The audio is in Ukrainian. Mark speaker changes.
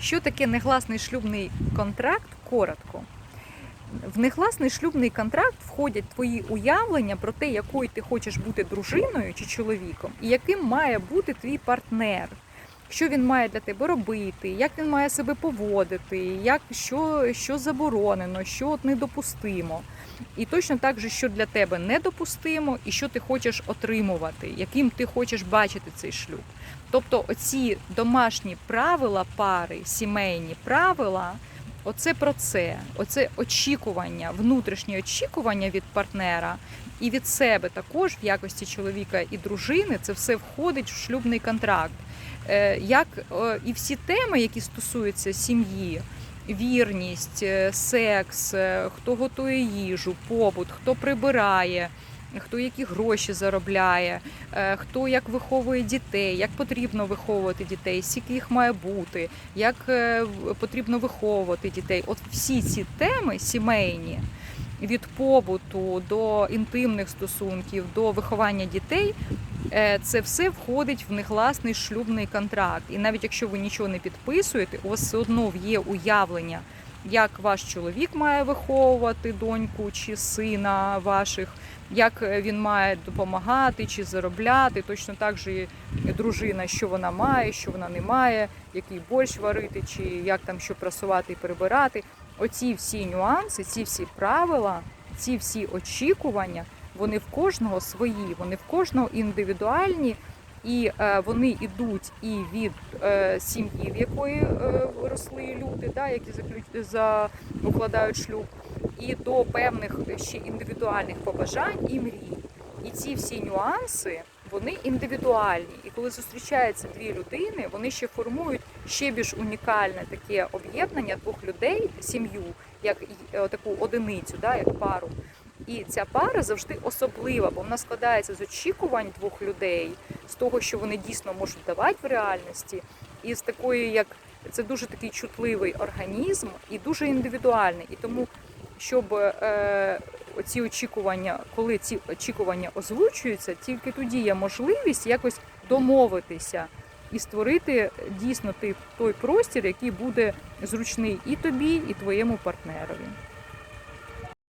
Speaker 1: Що таке негласний шлюбний контракт? Коротко. В негласний шлюбний контракт входять твої уявлення про те, якою ти хочеш бути дружиною чи чоловіком, і яким має бути твій партнер. Що він має для тебе робити, як він має себе поводити, як, що, що заборонено, що от недопустимо. І точно так же, що для тебе недопустимо, і що ти хочеш отримувати, яким ти хочеш бачити цей шлюб. Тобто, оці домашні правила пари, сімейні правила, оце про це, оце очікування, внутрішнє очікування від партнера і від себе також в якості чоловіка і дружини. Це все входить в шлюбний контракт. Е, Як і всі теми, які стосуються сім'ї, вірність, е, секс, е, хто готує їжу, побут, хто прибирає, хто які гроші заробляє, е, хто як виховує дітей, як потрібно виховувати дітей, скільки їх має бути, як е, потрібно виховувати дітей. От всі ці теми сімейні. Від побуту до інтимних стосунків до виховання дітей е, це все входить в негласний шлюбний контракт. І навіть якщо ви нічого не підписуєте, у вас все одно є уявлення, як ваш чоловік має виховувати доньку чи сина ваших, як е, він має допомагати чи заробляти. Точно так же і дружина, що вона має, що вона не має, який борщ варити, чи як там що прасувати і перебирати. Оці всі нюанси, ці всі правила, ці всі очікування, вони в кожного свої, вони в кожного індивідуальні, і е, вони йдуть і від е, сім'ї, в якої е, росли люди, да, які за... укладають шлюб, і до певних ще індивідуальних побажань і мрій. І ці всі нюанси вони індивідуальні. І коли зустрічаються дві людини, вони ще формують ще більш унікальне таке об'єднання двох людей, сім'ю, як таку одиницю, да, як пару. І ця пара завжди особлива, бо вона складається з очікувань двох людей, з того, що вони дійсно можуть давати в реальності, і з такої, як це дуже такий чутливий організм і дуже індивідуальний. І тому, щоб е, оці очікування, коли ці очікування озвучуються, тільки тоді є можливість якось домовитися і створити дійсно той простір, який буде зручний і тобі, і твоєму партнерові.